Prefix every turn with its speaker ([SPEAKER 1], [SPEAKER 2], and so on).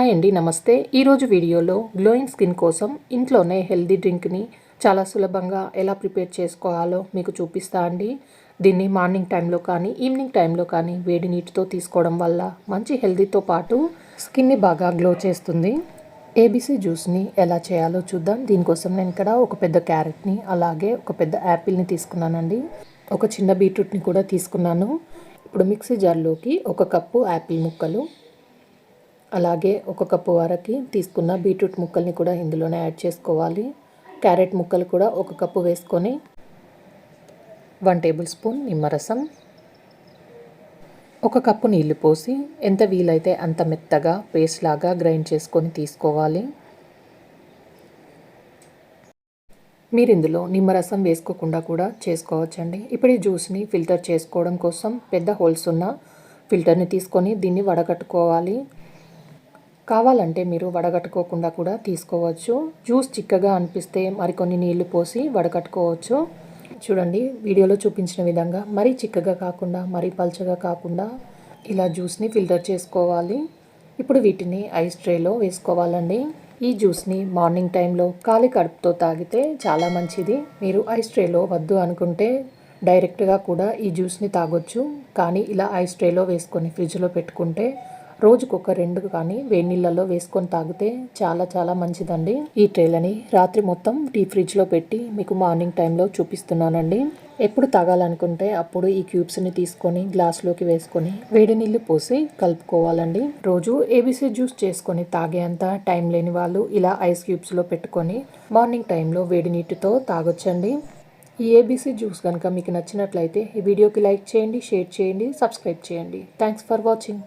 [SPEAKER 1] Hi అండి నమస్తే. ఈరోజు వీడియోలో గ్లోయింగ్ స్కిన్ కోసం ఇంట్లోనే హెల్దీ డ్రింక్ని చాలా సులభంగా ఎలా ప్రిపేర్ చేసుకోవాలో మీకు చూపిస్తా అండి. దీన్ని మార్నింగ్ టైంలో కానీ ఈవినింగ్ టైంలో కానీ వేడి నీటితో తీసుకోవడం వల్ల మంచి హెల్దీతో పాటు స్కిన్ని బాగా గ్లో చేస్తుంది. ఏబీసీ జ్యూస్ని ఎలా చేయాలో చూద్దాం. దీనికోసం నేను ఇక్కడ ఒక పెద్ద క్యారెట్ని అలాగే ఒక పెద్ద యాపిల్ని తీసుకున్నానండి. ఒక చిన్న బీట్రూట్ని కూడా తీసుకున్నాను. ఇప్పుడు మిక్సీ జార్లోకి ఒక కప్పు యాపిల్ ముక్కలు అలాగే ఒక కప్పు వరకు తీసుకున్న బీట్రూట్ ముక్కల్ని కూడా ఇందులోనే యాడ్ చేసుకోవాలి. క్యారెట్ ముక్కలు కూడా ఒక కప్పు వేసుకొని వన్ టేబుల్ స్పూన్ నిమ్మరసం ఒక కప్పు నీళ్ళు పోసి ఎంత వీలైతే అంత మెత్తగా పేస్ట్ లాగా గ్రైండ్ చేసుకొని తీసుకోవాలి. మీరు ఇందులో నిమ్మరసం వేసుకోకుండా కూడా చేసుకోవచ్చండి. ఇప్పుడు ఈ జ్యూస్ని ఫిల్టర్ చేసుకోవడం కోసం పెద్ద హోల్స్ ఉన్న ఫిల్టర్ని తీసుకొని దీన్ని వడగట్టుకోవాలి కావాలంటే మీరు వడగట్టుకోకుండా కూడా తీసుకోవచ్చు. జ్యూస్ చిక్కగా అనిపిస్తే మరికొన్ని నీళ్ళు పోసి వడగట్టుకోవచ్చు. చూడండి వీడియోలో చూపించిన విధంగా మరీ చిక్కగా కాకుండా మరీ పల్చగా కాకుండా ఇలా జ్యూస్ని ఫిల్టర్ చేసుకోవాలి. ఇప్పుడు వీటిని ఐస్ ట్రేలో వేసుకోవాలండి. ఈ జ్యూస్ని మార్నింగ్ టైంలో ఖాళీ కడుపుతో తాగితే చాలా మంచిది. మీరు ఐస్ ట్రేలో వద్దు అనుకుంటే డైరెక్ట్గా కూడా ఈ జ్యూస్ని తాగొచ్చు. కానీ ఇలా ఐస్ ట్రేలో వేసుకొని ఫ్రిడ్జ్లో పెట్టుకుంటే రోజుకొక రెండు కానీ వేడి నీళ్ళలో వేసుకొని తాగితే చాలా చాలా మంచిదండి. ఈ ట్రేలని రాత్రి మొత్తం టీ ఫ్రిడ్జ్లో పెట్టి మీకు మార్నింగ్ టైంలో చూపిస్తున్నానండి. ఎప్పుడు తాగాలనుకుంటే అప్పుడు ఈ క్యూబ్స్ని తీసుకొని గ్లాస్లోకి వేసుకొని వేడి నీళ్ళు పోసి కలుపుకోవాలండి. రోజు ఏబీసీ జ్యూస్ చేసుకొని తాగేంత టైం లేని వాళ్ళు ఇలా ఐస్ క్యూబ్స్లో పెట్టుకొని మార్నింగ్ టైంలో వేడి నీటితో తాగొచ్చండి. ఈ ఏబీసీ జ్యూస్ కనుక మీకు నచ్చినట్లయితే ఈ వీడియోకి లైక్ చేయండి షేర్ చేయండి సబ్స్క్రైబ్ చేయండి. Thanks for watching.